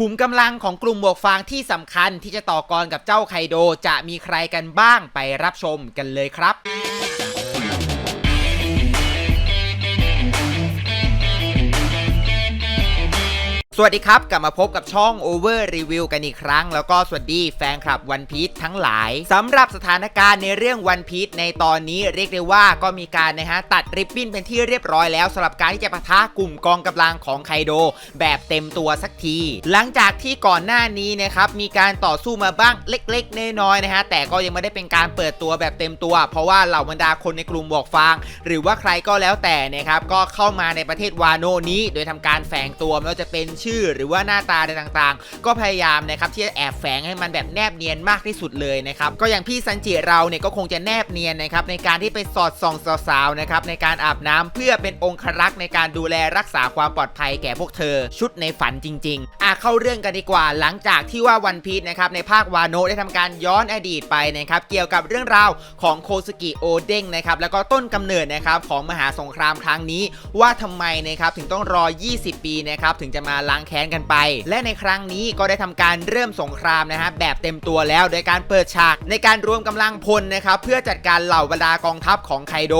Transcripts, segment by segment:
ขุมกำลังของกลุ่มหมวกฟางที่สำคัญที่จะต่อกรกับเจ้าไคโดจะมีใครกันบ้างไปรับชมกันเลยครับ สวัสดีครับ กลับมาพบกับช่อง Over Review กันอีกครั้ง แล้วก็สวัสดีแฟนคลับวันพี e ทั้งหลายสำหรับสถานการณ์ในเรื่องวันพี e ในตอนนี้เรียกได้ว่าก็มีการนะฮะตัดริบบิ้นเป็นที่เรียบร้อยแล้วสำหรับการที่จะปะทะกลุ่มกองกำลังของไคโด แบบเต็มตัวสักที หลังจากที่ก่อนหน้านี้นะครับมีการต่อสู้มาบ้างเล็กๆน้อยๆนะฮะแต่ก็ยังไม่ได้เป็นการเปิดตัวแบบเต็มตัว เพราะว่าเหล่าบรรดาคนในกลุ่มบอกฟาง หรือว่าใครก็แล้วแต่นะครับก็เข้ามาในประเทศวาโนนี้ โดยทำการแฝงตัวไม่ว่าจะเป็นชื่อ หรือว่าหน้าตาอะไรต่างๆ ก็พยายามนะครับที่จะแอบแฝงให้มันแบบแนบเนียนมากที่สุดเลยนะครับก็อย่างพี่ซันจิเราเนี่ยก็คงจะแนบเนียนนะครับในการที่ไปสอดส่องสาวๆนะครับในการอาบน้ำเพื่อเป็นองครักษ์ในการดูแลรักษาความปลอดภัยแก่พวกเธอ ชุดในฝันจริง ๆ อะเข้าเรื่องกันดีกว่า หลังจากที่ว่าวันพีชนะครับในภาควาโนะได้ทำการย้อนอดีตไปนะครับเกี่ยวกับเรื่องราวของโคสกิโอเด้งนะครับแล้วก็ต้นกำเนิดนะครับของมหาสงครามครั้งนี้ ว่าทำไมนะครับถึงต้องรอ 20 ปีนะครับถึงจะมาล้างแค้นกันไป และในครั้งนี้ก็ได้ทำการเริ่มสงครามนะฮะแบบเต็มตัวแล้วโดยการเปิดฉากในการรวมกำลังพลนะครับเพื่อจัดการเหล่าบรรดากองทัพของไคโด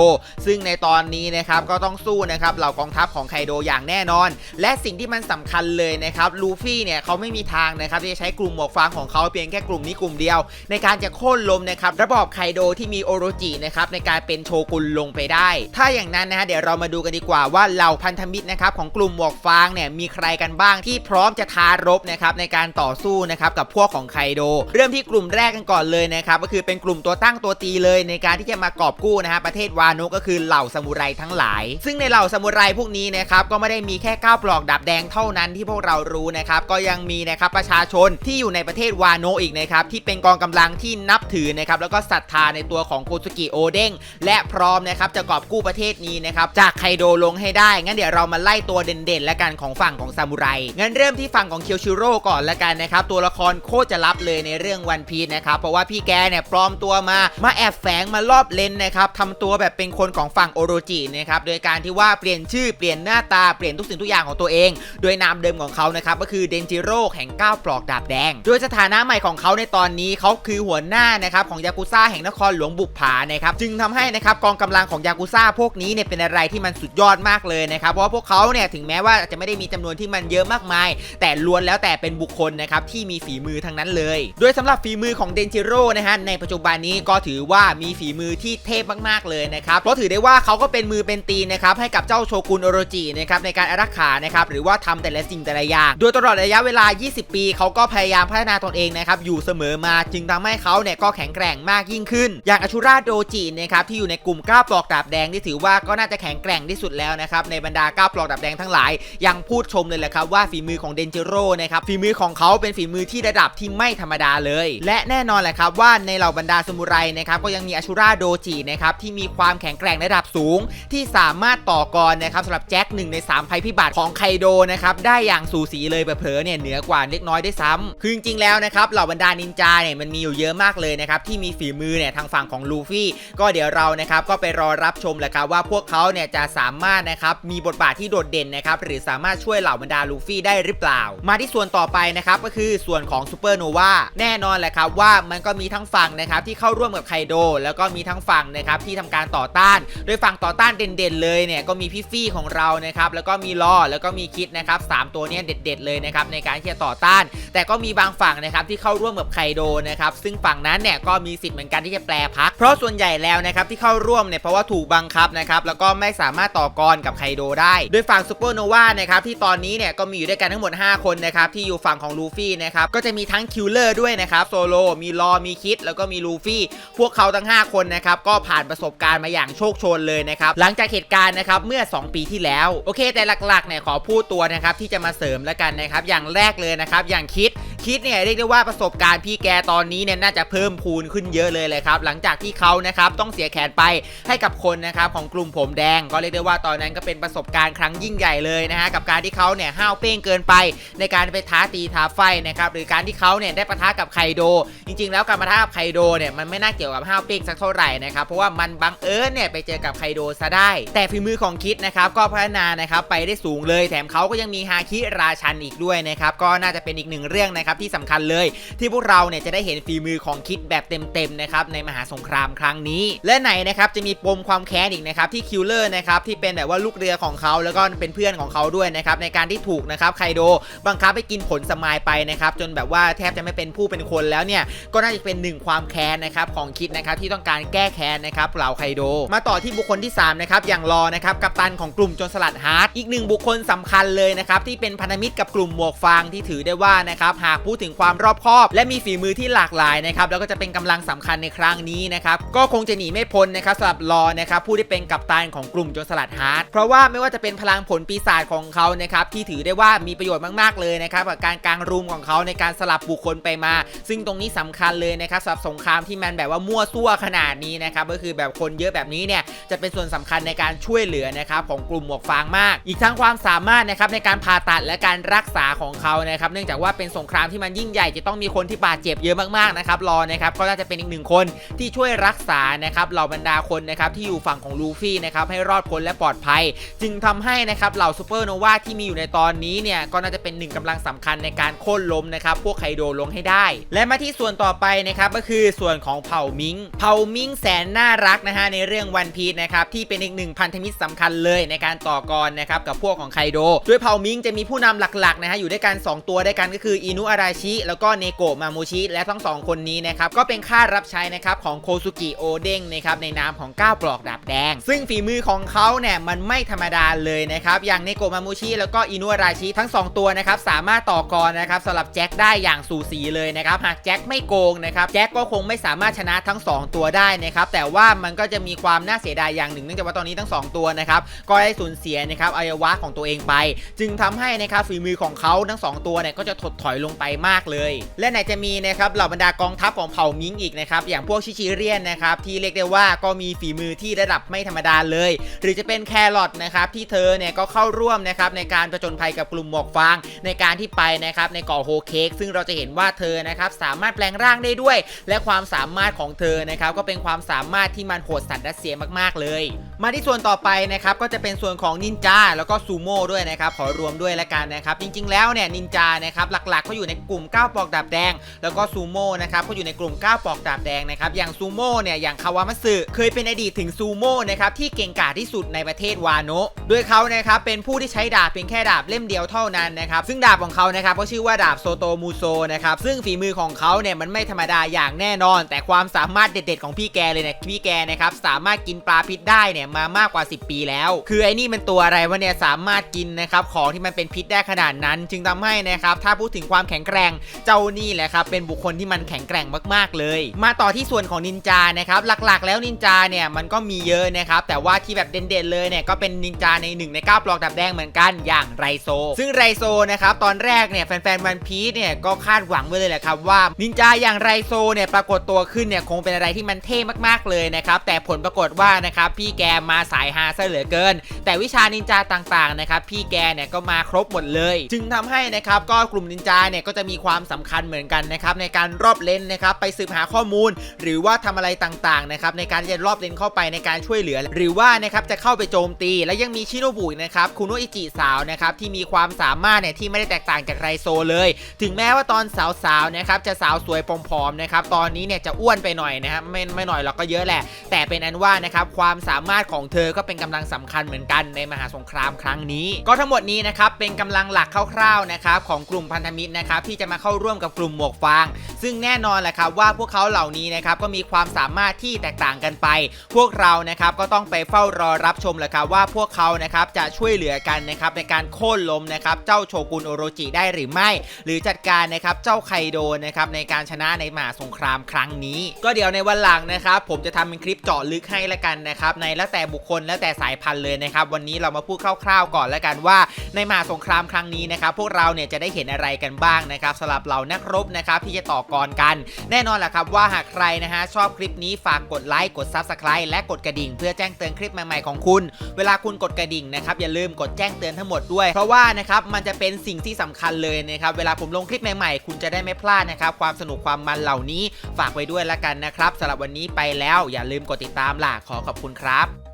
ซึ่งในตอนนี้นะครับก็ต้องสู้นะครับเหล่ากองทัพของไคโดอย่างแน่นอน และสิ่งที่มันสำคัญเลยนะครับลูฟี่เนี่ยเขาไม่มีทางนะครับที่จะใช้กลุ่มหมวกฟางของเขาเพียงแค่กลุ่มนี้กลุ่มเดียว ในการจะโค่นล้มนะครับระบอบไคโดที่มีโอโรจินะครับในการเป็นโชกุนลงไปได้ ถ้าอย่างนั้นนะฮะเดี๋ยวเรามาดูกันดีกว่าว่าเหล่าพันธมิตรนะครับของกลุ่มหมวกฟางเนี่ยมีใครกันบ้างที่พร้อมจะท้ารบนะครับในการต่อสู้นะครับกับพวกของไคโด เริ่มที่กลุ่มแรกกันก่อนเลยนะครับก็คือเป็นกลุ่มตัวตั้งตัวตีเลยในการที่จะมากอบกู้นะฮะประเทศวานุก็คือเหล่าซามูไรทั้งหลาย ซึ่งในเหล่าซามูไรพวกนี้นะครับก็ไม่ได้มีแค่ก้าวปลอกดาบแดงเท่านั้นที่พวกเรารู้นะครับก็ยังมีนะครับประชาชนที่อยู่ในประเทศวานะอีกนะครับที่เป็นกองกำลังที่นับถือนะครับแล้วก็ศรัทธาในตัวของโคสุกิโอเด้งและพร้อมนะครับจะกอบกู้ประเทศนี้นะครับจากไคโดลงให้ได้งั้นเดี๋ยวเรามาไล่ตัวเด่นๆ และกันของฝั่งของซามูไรงั้นเริ่มที่ฝั่งของเคียวชิโร่ก่อนละกันนะครับ ตัวละครโคตรจะลับเลยในเรื่องวันพี e นะครับ เพราะว่าพี่แกเนี่ยปลอมตัวมา มาแอบแฝงมารอบเลนนะครับทำตัวแบบเป็นคนของฝั่งโอโรจินะครับ โดยการที่ว่าเปลี่ยนชื่อเปลี่ยนหน้าตาเปลี่ยนทุกสิ่งทุกอย่างของตัวเอง โดยนามเดิมของเขานะครับก็คือเดนจิโร่แห่งก้าวปลอกดาบแดง โดยสถานะใหม่ของเขาในตอนนี้เขาคือหัวหน้านะครับของยากุซ่าแห่งนครหลวงบุปผานะครับจึงทำให้นะครับกองกำลังของยากุซ่าพวกนี้เนี่ยเป็นอะไรที่มันสุดยอดมากเลยนะครับเพราะว่าพวกเขาเนี่ยถึงแม้ว่าจะไม่ได้มีจำนวนที่มันเยอะมากมาย แต่ล้วนแล้วแต่เป็นบุคคลนะครับที่มีฝีมือทั้งนั้นเลย โดยสำหรับฝีมือของเดนจิโร่นะฮะในปัจจุบันนี้ก็ถือว่ามีฝีมือที่เทพมากๆเลยนะครับเพราะถือได้ว่าเขาก็เป็นมือเป็นตีนะครับให้กับเจ้าโชกุนโอโรจินะครับในการอารักขานะครับหรือว่าทำแต่ละสิ่งแต่ละอย่างโดยตลอดระยะเวลา 20 ปี เขาก็พยายามพัฒนาตนเองนะครับอยู่เสมอมาจึงทำให้เขาเนี่ยก็แข็งแกร่งมากยิ่งขึ้น อย่างอชูราโดจินะครับที่อยู่ในกลุ่มก้าวปลอกดาบแดงที่ถือว่าก็น่าจะแข็งแกร่งที่สุดแล้วนะครับในบรรดาก้าวปลอกดาบแดงทั้งหลายยังพูดชมเลยแหละครับว่าฝีมือของเดนจิโร่นะครับฝีมือของเขาเป็นฝีมือที่ระดับที่ไม่ธรรมดาเลย และแน่นอนแหละครับว่าในเหล่าบรรดาสมุไรนะครับก็ยังมีอชูราโดจินะครับที่มีความแข็งแกร่งระดับสูง ที่สามารถต่อกรนะครับสำหรับแจ็คหนึ่งในสามภัยพิบัติของไคโดนะครับได้อย่างสูสีเลยเผลอเนี่ยเหนือกว่าเล็กน้อยได้ซ้ำคือจริงๆแล้วนะครับเหล่าบรรดานินจาเนี่ยมันมีอยู่เยอะมากเลยนะครับที่มีฝีมือเนี่ยทางฝั่งของลูฟี่ก็เดี๋ยวเรานะครับก็ไปรอรับชมแหละครับว่าพวกเขาเนี่ยจะสามารถนะครับมีบทบาทที่โดดเด่นนะครับหรือสามารถช่วยเหล่าบรรดาลูฟี่ได้หรือเปล่า มาที่ส่วนต่อไปนะครับก็คือส่วนของซูเปอร์โนวาแน่นอนแหละครับว่ามันก็มีทั้งฝั่งนะครับที่เข้าร่วมกับไคโด แล้วก็มีทั้งฝั่งนะครับที่ทำการต่อต้าน โดยฝั่งต่อต้านเด่นๆ เลยเนี่ยก็มีพี่ฟี่ของเรานะครับแล้วก็มีลอแล้วก็มีคิดนะครับสามตัวเนี้เด็ด ๆ เลยนะครับในการที่จะต่อต้าน แต่ก็มีบางฝั่งนะครับที่เข้าร่วมกับไคโดนะครับซึ่งฝั่งนั้นเนี่ยก็มีสิทธิ์เหมือนกันที่จะแปลพัก เพราะส่วนใหญ่แล้วนะครับที่เข้าร่วมเนี่ยเพราะว่าถูกบังคับนะครับแล้วก็ไม่สามารถต่อกรกับไคโดได้ โดยฝั่งซูเปอร์โนวานะครับที่ตอนนี้เนี่ยก็มีอยู่ด้วยกันทั้งหมด 5 คนนะครับที่อยู่ฝั่งของลูฟี่นะครับก็จะมีทั้งคิลเลอร์ด้วยนะครับโซโลมีลอมีคิดแล้วก็มีลูฟี่พวกเขาทั้ง 5 คนนะครับก็ผ่านประสบการณ์มาอย่างโชคโชนเลยนะครับหลังจากเหตุการณ์นะครับเมื่อ 2 ปีที่แล้วโอเคแต่หลักๆเนี่ยขอพูดตัวนะครับที่จะมาเสริมแล้วกันนะครับอย่างแรกเลยนะครับอย่างคิดคิดเนี่ยเรียกได้ว่าประสบการณ์พี่แกตอนนี้เนี่ยน่าจะเพิ่มพูนขึ้นเยอะเลยเลยครับหลังจากที่เขานะครับต้องเสียแขนไปให้กับคนนะครับของกลุ่มผมแดงก็เรียกได้ว่าตอนนั้นก็เป็นประสบการณ์ครั้งยิ่งใหญ่เลยนะฮะกับการที่เขาเนี่ยห้าวเป้งเกินไป ในการไปท้าตีท้าไฟนะครับหรือการที่เขาเนี่ยได้ปะทะกับไคโด จริง ๆ แล้วการปะทะกับไคโดเนี่ยมันไม่น่าเกี่ยวกับห้าวเป้งสักเท่าไหร่นะครับเพราะว่ามันบังเอิญเนี่ยไปเจอกับไคโดซะได้ แต่ฝีมือของคิดนะครับก็พัฒนานะครับไปได้สูงเลยแถมเขาก็ยังมีฮาคิราชันอีกด้วยนะครับก็น่าจะเป็นอีกหนึ่งเรื่องนะครับที่สำคัญเลยที่พวกเราเนี่ยจะได้เห็นฝีมือของคิดแบบเต็มๆนะครับในมหาสงครามครั้งนี้ และไหนนะครับจะมีปมความแค้นอีกนะครับที่คิลเลอร์นะครับที่เป็นแบบว่าลูกเรือของเขาแล้วก็เป็นเพื่อนของเขาด้วยนะครับในการที่ถูกนะครับไคโดบังคับให้กินผลสมายไปนะครับจนแบบว่าแทบจะไม่เป็นผู้เป็นคนแล้วเนี่ยก็น่าจะเป็นหนึ่งความแค้นนะครับของคิดนะครับที่ต้องการแก้แค้นนะครับเหล่าไคโด มาต่อที่บุคคลที่3นะครับอย่างรอนะครับกัปตันของกลุ่มโจนสลัดฮาร์ดอีกหนึ่งบุคคลสำคัญเลยนะครับที่เป็นพันธมิตรกับกลุ่มหมวกฟางที่ถือได้ว่านะครับหากพูดถึงความรอบคอบ และมีฝีมือที่หลากหลายนะครับแล้วก็จะเป็นกำลังสำคัญในครั้งนี้นะครับก็คงจะหนีไม่พ้นนะครับสำหรับรอนะครับผู้ที่เป็นกัปตันของกลุ่มโจนสลัดฮาร์ดเพราะว่าไม่ว่าจะเป็นพลังผลปีศาจของเขานะครับที่ถือได้ว่ามีประโยชน์มากๆเลยนะครับกับการกางรูมของเขาในการสลับบุคคลไปมา ซึ่งตรงนี้สำคัญเลยนะครับสำหรับสงครามที่มันแบบว่ามั่วซั่วขนาดนี้นะครับก็คือแบบคนเยอะแบบนี้เนี่ยจะเป็นส่วนสำคัญในการช่วยเหลือนะครับของกลุ่มหมวกฟางมาก อีกทั้งความสามารถนะครับในการผ่าตัดและการรักษาของเขานะครับเนื่องจากว่าเป็นสงครามที่มันยิ่งใหญ่จะต้องมีคนที่บาดเจ็บเยอะมากๆนะครับรอนะครับก็น่าจะเป็นอีกหนึ่งคนที่ช่วยรักษานะครับเหล่าบรรดาคนนะครับที่อยู่ฝั่งของลูฟี่นะครับให้รอดพ้นและปลอดภัย จึงทำให้นะครับเหล่าซูเปอร์โนวาที่มีอยู่ในตอนนี้เนี่ยก็น่าจะเป็นหนึ่งกำลังสำคัญในการโค่นล้มนะครับพวกไคโดลงให้ได้ และมาที่ส่วนต่อไปนะครับก็คือส่วนของเผ่ามิงเผ่ามิงแสนน่ารักนะฮะในเรื่องวันพีชนะครับที่เป็นอีกหนึ่งพันธมิตรสำคัญเลยในการต่อกรนะครับกับพวกของไคโดโดยเผ่ามิงจะมีผู้นำหลักๆนะฮะอยู่ด้วยกัน 2 ตัวด้วยกันก็คืออินุอาราชิ แล้วก็เนโกะมามูชิ และทั้งสองคนนี้นะครับก็เป็นข้ารับใช้นะครับของโคซุกิโอเด้งนะครับในนามของก้าวปลอกดาบแดง ซึ่งฝีมือของเขาเนี่ยมันไม่ธรรมดาเลยนะครับอย่างเนโกะมามูชิแล้วก็อินุาราชิทั้ง 2 ตัวนะครับสามารถต่อกรนะครับสำหรับแจ็คได้อย่างสูสีเลยนะครับหากแจ็คไม่โกงนะครับแจ็คก็คงไม่สามารถชนะทั้ง 2 ตัวได้นะครับแต่ว่ามันก็จะมีความน่าเสียดายอย่างหนึ่งเนื่องจากว่าตอนนี้ทั้ง 2 ตัวนะครับก็ได้สูญเสียนะครับอวัยวะของตัวเองไป จึงทำให้นะครับฝีมือของเขาทั้ง 2 ตัวเนี่ยก็จะถดถอยลงไปมากเลย และไหนจะมีนะครับเหล่าบรรดากองทัพของเผ่ามิงอีกนะครับอย่างพวกชิชิเรียนนะครับที่เรียกได้ว่าก็มีฝีมือที่ระดับไม่ธรรมดาเลย หรือจะเป็นแครอทนะครับที่เธอเนี่ยก็เข้าร่วมนะครับในการประจนภัยกับกลุ่มหมวกฟางในการที่ไปนะครับในเกาะโฮเค้กซึ่งเราจะเห็นว่าเธอนะครับสามารถแปลงร่างได้ด้วย และความสามารถของเธอนะครับก็เป็นความสามารถที่มันโหดสัตว์รัสเซียมากๆเลย มาที่ส่วนต่อไปนะครับก็จะเป็นส่วนของนินจาแล้วก็ซูโม่ด้วยนะครับขอรวมด้วยละกันนะครับจริงๆแล้วเนี่ยนินจานะครับหลักๆเขาอยู่ในกลุ่มก้าวปอกดาบแดง แล้วก็ซูโม่นะครับเขาอยู่ในกลุ่มก้าวปอกดาบแดงนะครับอย่างซูโม่เนี่ยอย่างคาวามัสึเคยเป็นอดีตถึงซูโม่นะครับที่เก่งกาจที่สุดในประเทศวาโนะโดยเขานะครับเป็นผู้ที่ใช้ดาบเพียงแค่ดาบเล่มเดียวเท่านั้นนะครับซึ่งดาบของเขานะครับก็ชื่อว่าดาบโซโตมูโซนะครับซึ่งฝีมือของเขาเนี่ยมันไม่ธรรมดาอย่างแน่นอน แต่ความสามารถเด็ดๆของพี่แกเลยเนี่ยพี่แกนะครับสามารถกินปลาพิษได้เนี่ยมามากกว่า 10 ปีแล้ว คือไอ้นี่มันตัวอะไรวะเนี่ยสามารถกินนะครับของที่มันเป็นพิษได้ขนาดนั้น จึงทำให้นะครับถ้าพูดถึงความแข็งแกร่ง เจ้านี่แหละครับเป็นบุคคลที่มันแข็งแกร่งมากๆเลย มาต่อที่ส่วนของนินจานะครับหลักๆ แล้วนินจาเนี่ยมันก็มีเยอะนะครับแต่ว่าที่แบบเด่นๆเลยเนี่ยก็เป็นนินจาในหนึ่งใน9ปลอกดับแดงเหมือนกันอย่างไรโซ ซึ่งไรโซนะครับตอนแรกเนี่ยแฟนๆวันพีชเนี่ยก็คาดหวังไว้เลยแหละครับว่านินจาอย่างไรโซเนี่ยปรากฏตัวขึ้นเนี่ยคงเป็นอะไรที่มันเท่มากๆเลยนะครับแต่ผลปรากฏว่านะครับพี่แกมาสายฮาซะเหลือเกิน แต่วิชานินจาต่างๆนะครับพี่แกเนี่ยก็มาครบหมดเลย จึงทำให้นะครับก็กลุ่มนินจาเนี่ยก็จะมีความสำคัญเหมือนกันนะครับในการรอบเลนนะครับไปสืบหาข้อมูล หรือว่าทำอะไรต่างๆนะครับในการจะรอบเลนเข้าไปในการช่วยเหลือ หรือว่านะครับจะเข้าไปโจมตี และยังมีชิโนบุนะครับคุโนอิจิสาวนะครับที่มีความสามารถเนี่ยที่ไม่ได้แตกต่างจากไรโซเลย ถึงแม้ว่าตอนสาวๆนะครับจะสาวสวยผอมๆนะครับตอนนี้เนี่ยจะอ้วนไปหน่อยนะครับไม่ไม่หน่อยหรอกก็เยอะแหละ แต่เป็นอันว่านะครับความสามารถของเธอก็เป็นกำลังสำคัญเหมือนกันในมหาสงครามครั้งนี้ ก็ทั้งหมดนี้นะครับเป็นกำลังหลักคร่าวๆนะครับของกลุ่มพันธมิตรนะครับที่จะมาเข้าร่วมกับกลุ่มหมวกฟาง ซึ่งแน่นอนแหละครับว่าพวกเขาเหล่านี้นะครับก็มีความสามารถที่แตกต่างกันไป พวกเรานะครับก็ต้องไปเฝ้ารอรับชมแหละครับว่าพวกเขานะครับจะช่วยเหลือกันนะครับในการโค่นล้มนะครับเจ้าโชกุนโอโรจิได้หรือไม่ หรือจัดการนะครับเจ้าไคโดนะครับในการชนะในมหาสงครามครั้งนี้ ก็เดี๋ยวในวันหลังนะครับผมจะทำเป็นคลิปเจาะลึกให้ละกันนะครับในแล้วแต่บุคคลแล้วแต่สายพันธุ์เลยนะครับวันนี้เรามาพูดคร่าวๆก่อนละกันว่า ในมหาสงครามครั้งนี้นะครับพวกเราเนี่ยจะได้เห็นอะไรกันบ้างนะครับสำหรับเหล่านักรบนะครับที่จะต่อกรกัน แน่นอนแหละครับว่าหากใครนะฮะชอบคลิปนี้ฝากกดไลค์กด Subscribe และกดกระดิ่ง เพื่อแจ้งเตือนคลิปใหม่ๆของคุณ เวลาคุณกดกระดิ่งนะครับอย่าลืมกดแจ้งเตือนทั้งหมดด้วย เพราะว่านะครับมันจะเป็นสิ่งที่สำคัญเลยนะครับเวลาผมลงคลิปใหม่ๆ คุณจะได้ไม่พลาดนะครับความสนุกความมันเหล่านี้ฝากไว้ด้วยละกันนะครับสำหรับวันนี้ไปแล้วอย่าลืมกดติดตามล่ะขอขอบคุณครับ